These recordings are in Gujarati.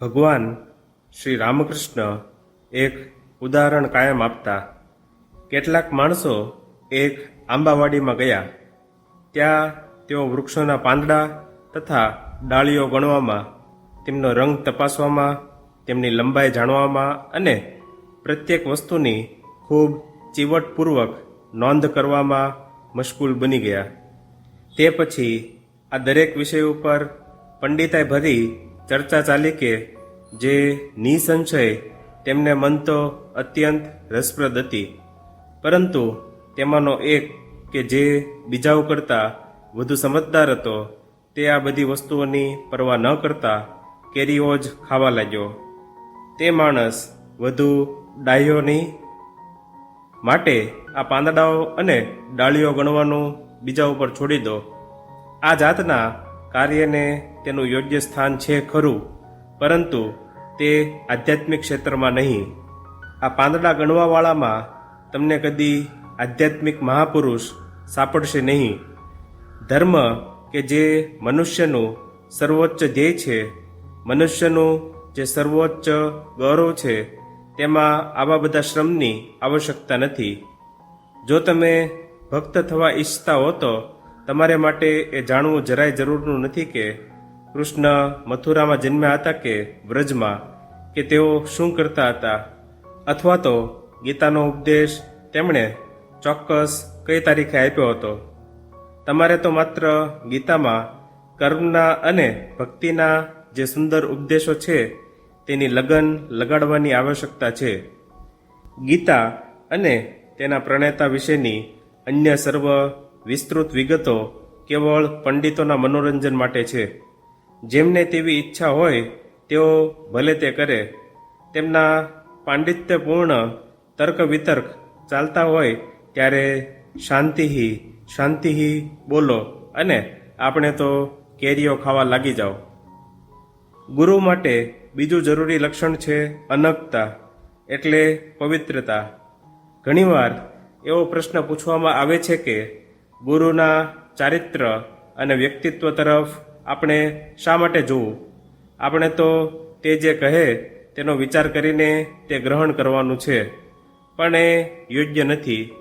ભગવાન શ્રી રામકૃષ્ણ એક ઉદાહરણ કાયમ આપતા, કેટલાક માણસો એક આંબાવાડીમાં ગયા. ત્યાં તેઓ વૃક્ષોના પાંદડા તથા ડાળીઓ ગણવામાં, તેમનો રંગ તપાસવામાં, તેમની લંબાઈ જાણવામાં અને પ્રત્યેક વસ્તુની ખૂબ ચીવટપૂર્વક નોંધ કરવામાં મશગુલ બની ગયા. તે પછી આ દરેક વિષય ઉપર પંડિતાઈ ભરી ચર્ચા ચાલી કે જે નિસંશય, તેમને મન તો અત્યંત રસપ્રદ હતી. પરંતુ તેમાંનો એક કે જે બીજાઓ કરતાં વધુ સમજદાર હતો, તે આ બધી વસ્તુઓની પરવા ન કરતા કેરીઓ જ ખાવા લાગ્યો. તે માણસ વધુ ડાહ્યોની માટે આ પાંદડાઓ અને ડાળીઓ ગણવાનું બીજા ઉપર છોડી દો. આ જાતના કાર્યને તેનું યોગ્ય સ્થાન છે ખરું, પરંતુ તે આધ્યાત્મિક ક્ષેત્રમાં નહીં. આ પાંદડા ગણવાવાળામાં તમને કદી આધ્યાત્મિક મહાપુરુષ સાંપડશે નહીં. ધર્મ કે જે મનુષ્યનું સર્વોચ્ચ ધ્યેય છે, મનુષ્યનું જે સર્વોચ્ચ ગૌરવ છે, તેમાં આવા બધા શ્રમની આવશ્યકતા નથી. જો તમે ભક્ત થવા ઈચ્છતા હો તો તમારે માટે એ જાણવું જરાય જરૂરનું નથી કે કૃષ્ણ મથુરામાં જન્મ્યા હતા કે વ્રજમાં, કે તેઓ શું કરતા હતા? અથવા તો ગીતાનો ઉપદેશ તેમણે ચોક્કસ કઈ તારીખે આપ્યો હતો? તમારે તો માત્ર ગીતામાં કર્મના અને ભક્તિના જે સુંદર ઉપદેશો છે, તેની લગન લગાડવાની આવશ્યકતા છે. ગીતા અને તેના પ્રણેતા વિશેની અન્ય સર્વ વિસ્તૃત વિગતો કેવળ પંડિતોના મનોરંજન માટે છે. જેમને તેવી ઈચ્છા હોય, તેઓ ભલે તે કરે, તેમના પાંડિત્યપૂર્ણ તર્ક વિતર્ક ચાલતા હોય ત્યારે શાંતિહી શાંતિહી બોલો અને આપણે તો કેરીઓ ખાવા લાગી જાઓ. ગુરુ માટે બીજું જરૂરી લક્ષણ છે અનકતા એટલે પવિત્રતા. ઘણીવાર એવો પ્રશ્ન પૂછવામાં આવે છે કે ગુરુના ચારિત્ર અને વ્યક્તિત્વ તરફ આપણે શા માટે જોવું? આપણે તો તે જે કહે તેનો વિચાર કરીને તે ગ્રહણ કરવાનું છે. પણ એ યોગ્ય નથી.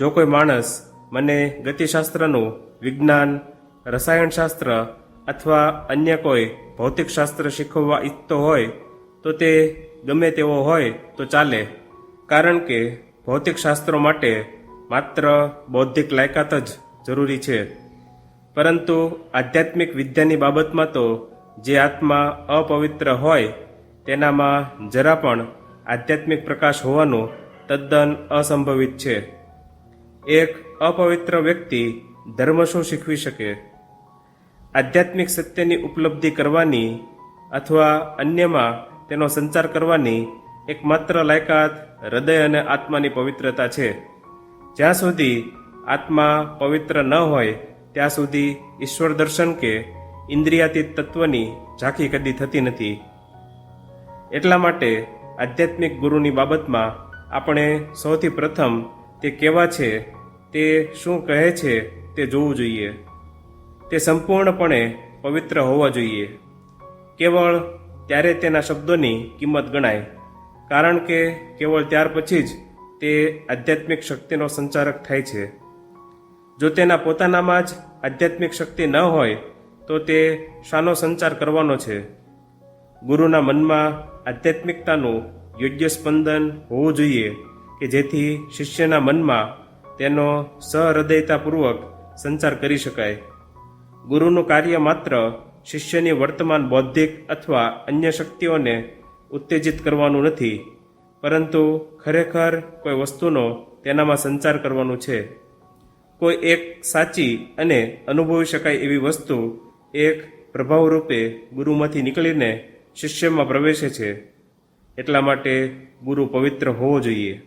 જો કોઈ માણસ મને ગતિશાસ્ત્રનું વિજ્ઞાન, રસાયણશાસ્ત્ર અથવા અન્ય કોઈ ભૌતિકશાસ્ત્ર શીખવવા ઈચ્છતો હોય, તો તે ગમે તેવો હોય તો ચાલે. કારણ કે ભૌતિકશાસ્ત્રો માટે માત્ર બૌદ્ધિક લાયકાત જ જરૂરી છે. પરંતુ આધ્યાત્મિક વિદ્યાની બાબતમાં તો જે આત્મા અપવિત્ર હોય, તેનામાં જરા પણ આધ્યાત્મિક પ્રકાશ હોવાનું તદ્દન અસંભવિત છે. એક અપવિત્ર વ્યક્તિ ધર્મ શું શીખવી શકે? આધ્યાત્મિક સત્યની ઉપલબ્ધિ કરવાની અથવા અન્યમાં તેનો સંચાર કરવાની એકમાત્ર લાયકાત હૃદય અને આત્માની પવિત્રતા છે. જ્યાં સુધી આત્મા પવિત્ર ન હોય, ત્યાં સુધી ઈશ્વર દર્શન કે ઇન્દ્રિયાતીત તત્વની ઝાંખી કદી થતી નથી. એટલા માટે આધ્યાત્મિક ગુરુની બાબતમાં આપણે સૌથી પ્રથમ તે કેવા છે, તે શું કહે છે, તે જોવું જોઈએ. તે સંપૂર્ણપણે પવિત્ર હોવા જોઈએ. કેવળ ત્યારે તેના શબ્દોની કિંમત ગણાય, કારણ કે કેવળ ત્યાર પછી જ તે આધ્યાત્મિક શક્તિનો સંચારક થાય છે. જો તેના પોતાનામાં જ આધ્યાત્મિક શક્તિ ન હોય, તો તે શાનો સંચાર કરવાનો છે. ગુરુના મનમાં આધ્યાત્મિકતાનું યોગ્ય સ્પંદન હોવું જોઈએ કે જેથી શિષ્યના મનમાં તેનો સહૃદયતાપૂર્વક સંચાર કરી શકાય. ગુરુનું કાર્ય માત્ર શિષ્યની વર્તમાન બૌદ્ધિક અથવા અન્ય શક્તિઓને ઉત્તેજિત કરવાનું નથી, પરંતુ ખરેખર કોઈ વસ્તુનો તેનામાં સંચાર કરવાનું છે. કોઈ એક સાચી અને અનુભવી શકાય એવી વસ્તુ એક પ્રભાવરૂપે ગુરુમાંથી નીકળીને શિષ્યમાં પ્રવેશે છે. એટલા માટે ગુરુ પવિત્ર હોવો જોઈએ.